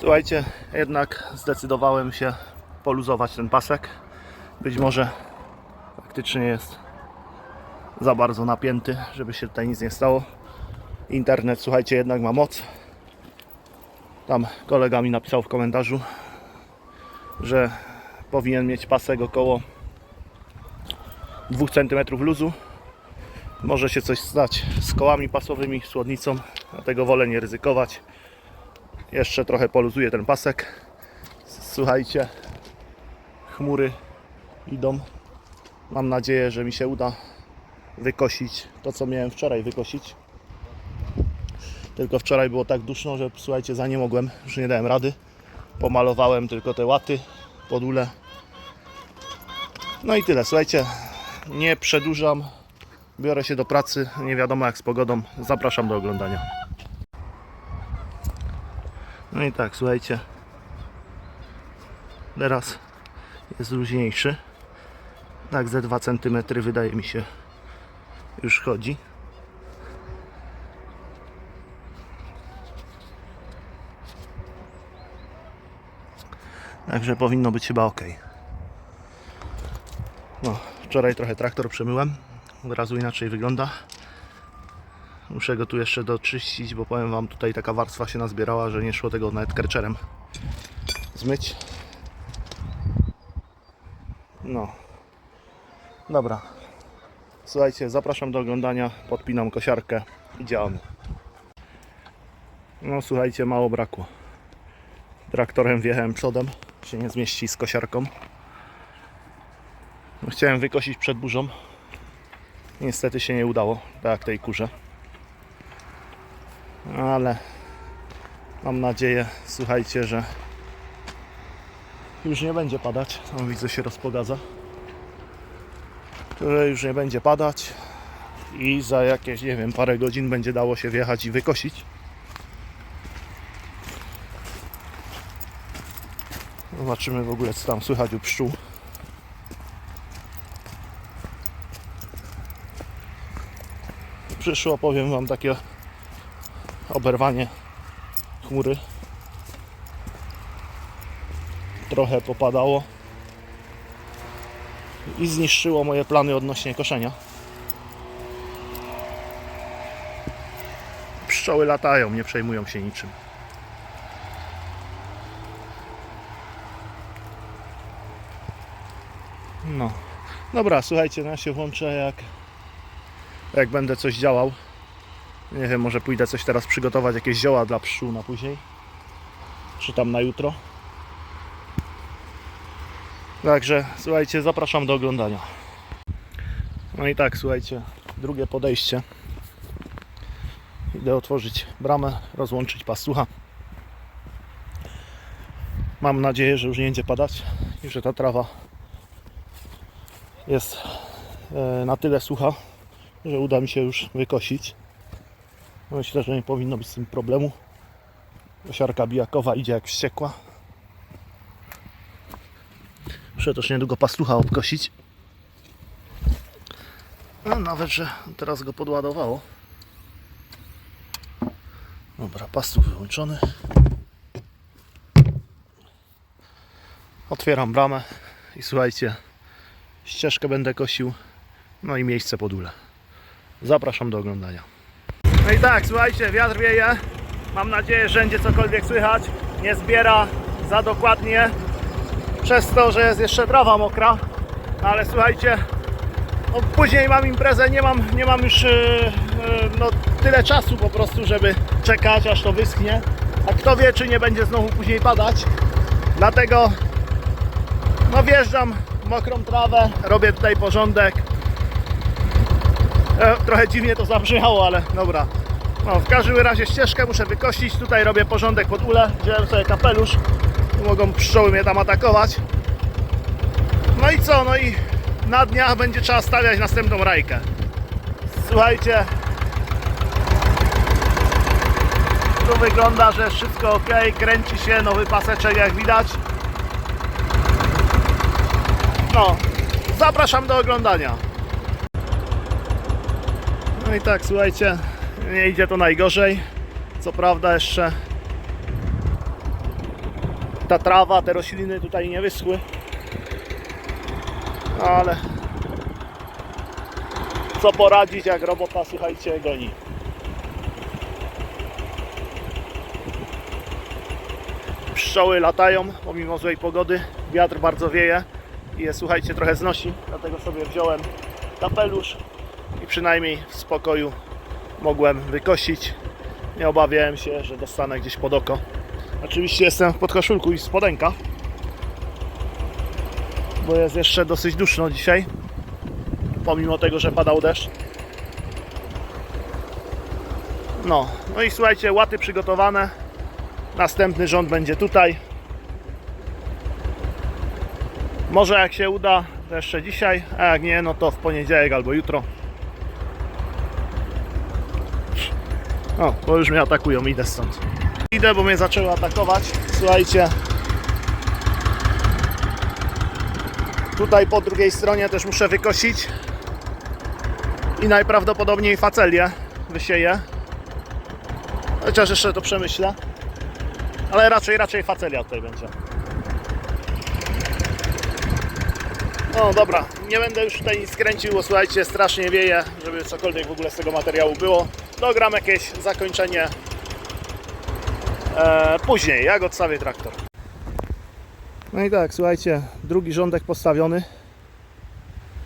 Słuchajcie, jednak zdecydowałem się poluzować ten pasek. Być może faktycznie jest za bardzo napięty, żeby się tutaj nic nie stało. Internet, słuchajcie, jednak ma moc. Tam kolega mi napisał w komentarzu, że powinien mieć pasek około 2 cm luzu. Może się coś stać z kołami pasowymi, słodnicą, dlatego wolę nie ryzykować. Jeszcze trochę poluzuję ten pasek. Słuchajcie, chmury idą. Mam nadzieję, że mi się uda wykosić to, co miałem wczoraj wykosić. Tylko wczoraj było tak duszno, że słuchajcie, za nie mogłem, już nie dałem rady. Pomalowałem tylko te łaty pod ule. No i tyle, słuchajcie, nie przedłużam. Biorę się do pracy, nie wiadomo jak z pogodą. Zapraszam do oglądania. No i tak, słuchajcie. Teraz jest luźniejszy. Tak, ze 2 cm wydaje mi się już chodzi. Także powinno być chyba ok. No, wczoraj trochę traktor przemyłem. Od razu inaczej wygląda. Muszę go tu jeszcze doczyścić, bo powiem Wam, tutaj taka warstwa się nazbierała, że nie szło tego nawet kerczerem zmyć. No. Dobra. Słuchajcie, zapraszam do oglądania. Podpinam kosiarkę i działamy. No słuchajcie, mało brakło. Traktorem wjechałem przodem, się nie zmieści z kosiarką. No, chciałem wykosić przed burzą. Niestety się nie udało, tak jak tej kurze. Ale mam nadzieję, słuchajcie, że już nie będzie padać. Tam widzę się rozpogadza. Że już nie będzie padać i za jakieś, nie wiem, parę godzin będzie dało się wjechać i wykosić. Zobaczymy w ogóle co tam słychać u pszczół. Przyszło, powiem Wam, takie oberwanie chmury. Trochę popadało i zniszczyło moje plany odnośnie koszenia. Pszczoły latają, nie przejmują się niczym. No. Dobra, słuchajcie, no ja się włączę jak jak będę coś działał. Nie wiem, może pójdę coś teraz przygotować, jakieś zioła dla pszczół na później. Czy tam na jutro. Także słuchajcie, zapraszam do oglądania. No i tak, słuchajcie, drugie podejście. Idę otworzyć bramę, rozłączyć pasucha. Mam nadzieję, że już nie będzie padać i że ta trawa jest e, na tyle sucha, że uda mi się już wykosić. Myślę, że nie powinno być z tym problemu. Osiarka bijakowa idzie jak wściekła. Muszę też niedługo pastucha obkosić. No, nawet, że teraz go podładowało. Dobra, pastuch wyłączony. Otwieram bramę i słuchajcie, ścieżkę będę kosił, no i miejsce pod ule. Zapraszam do oglądania. No i tak, słuchajcie, wiatr wieje. Mam nadzieję, że będzie cokolwiek słychać. Nie zbiera za dokładnie przez to, że jest jeszcze trawa mokra. No ale słuchajcie, no później mam imprezę, nie mam, nie mam już yy, yy, no, tyle czasu po prostu, żeby czekać aż to wyschnie. A kto wie, czy nie będzie znowu później padać. Dlatego no wjeżdżam w mokrą trawę, robię tutaj porządek. E, trochę dziwnie to zabrzmiało, ale dobra. No, w każdym razie ścieżkę muszę wykosić. Tutaj robię porządek pod ule. Wziąłem sobie kapelusz. Mogą pszczoły mnie tam atakować. No i co? No i na dniach będzie trzeba stawiać następną rajkę. Słuchajcie. Tu wygląda, że wszystko ok. Kręci się nowy paseczek, jak widać. No, zapraszam do oglądania. No i tak, słuchajcie, nie idzie to najgorzej. Co prawda jeszcze ta trawa, te rośliny tutaj nie wyschły. Ale co poradzić, jak robota, słuchajcie, goni. Pszczoły latają pomimo złej pogody, wiatr bardzo wieje i je, słuchajcie, trochę znosi, dlatego sobie wziąłem kapelusz i przynajmniej w spokoju mogłem wykosić. Nie obawiałem się, że dostanę gdzieś pod oko. Oczywiście jestem w podkoszulku i w spodenkach, bo jest jeszcze dosyć duszno dzisiaj, pomimo tego, że padał deszcz. No, no i słuchajcie, łaty przygotowane. Następny rząd będzie tutaj. Może jak się uda, to jeszcze dzisiaj, a jak nie, no to w poniedziałek albo jutro. O, bo już mnie atakują, idę stąd. Idę, bo mnie zaczęły atakować. Słuchajcie. Tutaj po drugiej stronie też muszę wykosić. I najprawdopodobniej facelię wysieję. Chociaż jeszcze to przemyślę. Ale raczej, raczej facelia tutaj będzie. No dobra, nie będę już tutaj nic kręcił, bo słuchajcie, strasznie wieje, żeby cokolwiek w ogóle z tego materiału było. Dogram jakieś zakończenie e, później, jak odstawię traktor. No i tak, słuchajcie, drugi rządek postawiony.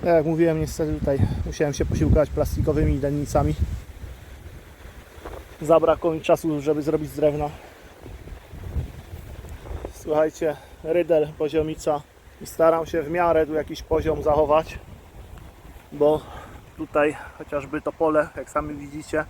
Tak jak mówiłem, niestety tutaj musiałem się posiłkować plastikowymi dennicami. Zabrakło mi czasu, żeby zrobić z drewna. Słuchajcie, rydel, poziomica i staram się w miarę tu jakiś poziom zachować, bo tutaj chociażby to pole, jak sami widzicie,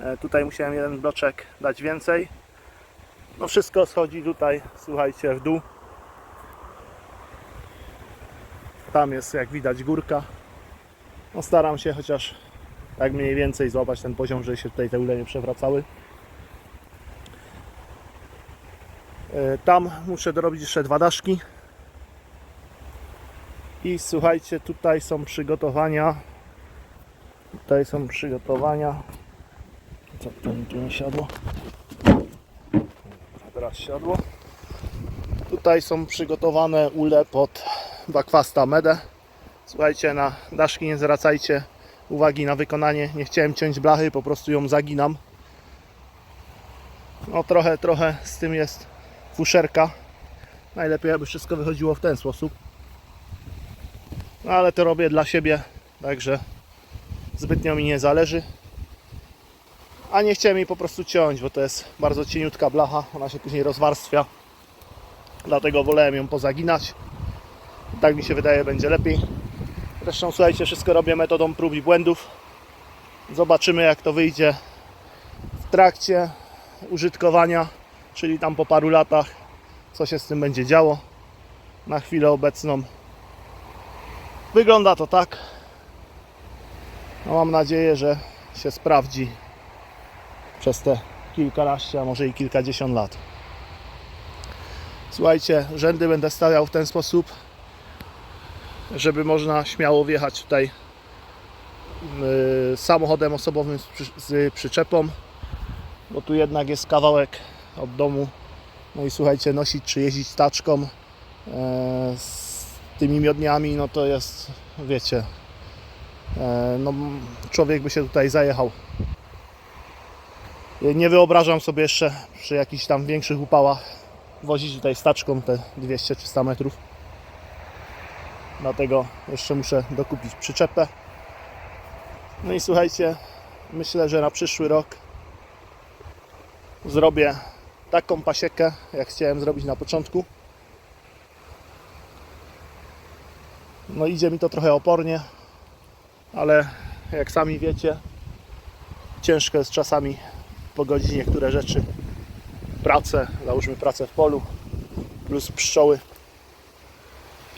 e, tutaj musiałem jeden bloczek dać więcej. No wszystko schodzi tutaj, słuchajcie, w dół. Tam jest, jak widać, górka. No staram się chociaż tak mniej więcej złapać ten poziom, żeby się tutaj te ule nie przewracały. E, Tam muszę dorobić jeszcze dwa daszki. I słuchajcie, tutaj są przygotowania. Tutaj są przygotowania. Co to mi tu nie siadło? Teraz siadło. Tutaj są przygotowane ule pod bakwasta medę. Słuchajcie, na daszki nie zwracajcie uwagi na wykonanie. Nie chciałem ciąć blachy, po prostu ją zaginam. No trochę, trochę z tym jest fuszerka. Najlepiej, aby wszystko wychodziło w ten sposób. Ale to robię dla siebie, także zbytnio mi nie zależy. A nie chciałem jej po prostu ciąć, bo to jest bardzo cieniutka blacha, ona się później rozwarstwia. Dlatego wolałem ją pozaginać. Tak mi się wydaje, będzie lepiej. Zresztą słuchajcie, wszystko robię metodą prób i błędów. Zobaczymy jak to wyjdzie w trakcie użytkowania, czyli tam po paru latach, co się z tym będzie działo. Na chwilę obecną wygląda to tak. No mam nadzieję, że się sprawdzi przez te kilkanaście, a może i kilkadziesiąt lat. Słuchajcie, rzędy będę stawiał w ten sposób, żeby można śmiało wjechać tutaj yy, samochodem osobowym z, przy, z przyczepą, bo tu jednak jest kawałek od domu. No i słuchajcie, nosić czy jeździć taczką yy, z tymi miodniami, no to jest, wiecie, yy, no człowiek by się tutaj zajechał. Nie wyobrażam sobie jeszcze przy jakichś tam większych upałach wozić tutaj staczką te 200-300 metrów. Dlatego jeszcze muszę dokupić przyczepę. No i słuchajcie, myślę, że na przyszły rok zrobię taką pasiekę, jak chciałem zrobić na początku. No idzie mi to trochę opornie, ale jak sami wiecie, ciężko jest czasami pogodzić niektóre rzeczy. Pracę, załóżmy pracę w polu, plus pszczoły.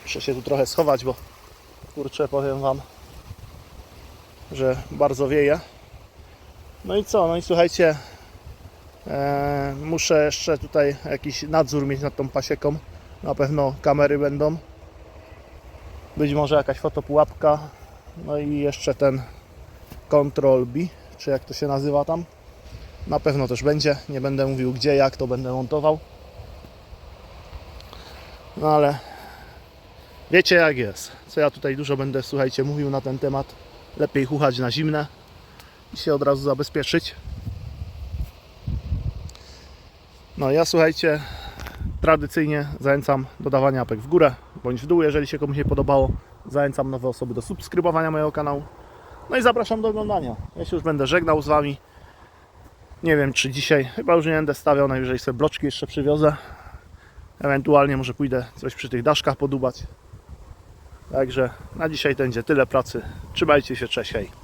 Muszę się tu trochę schować, bo kurczę, powiem Wam, że bardzo wieje. No i co? No i słuchajcie, e, muszę jeszcze tutaj jakiś nadzór mieć nad tą pasieką. Na pewno kamery będą. Być może jakaś fotopułapka. No i jeszcze ten Control B, czy jak to się nazywa tam. Na pewno też będzie. Nie będę mówił gdzie, jak to będę montował. No ale wiecie jak jest. Co ja tutaj dużo będę, słuchajcie, mówił na ten temat. Lepiej chuchać na zimne i się od razu zabezpieczyć. No ja słuchajcie, tradycyjnie zachęcam do dawania apek w górę bądź w dół, jeżeli się komuś nie podobało. Zachęcam nowe osoby do subskrybowania mojego kanału. No i zapraszam do oglądania. Ja się już będę żegnał z Wami. Nie wiem czy dzisiaj, chyba już nie będę stawiał, najwyżej sobie bloczki jeszcze przywiozę. Ewentualnie może pójdę coś przy tych daszkach podubać. Także na dzisiaj będzie tyle pracy. Trzymajcie się, cześć, hej.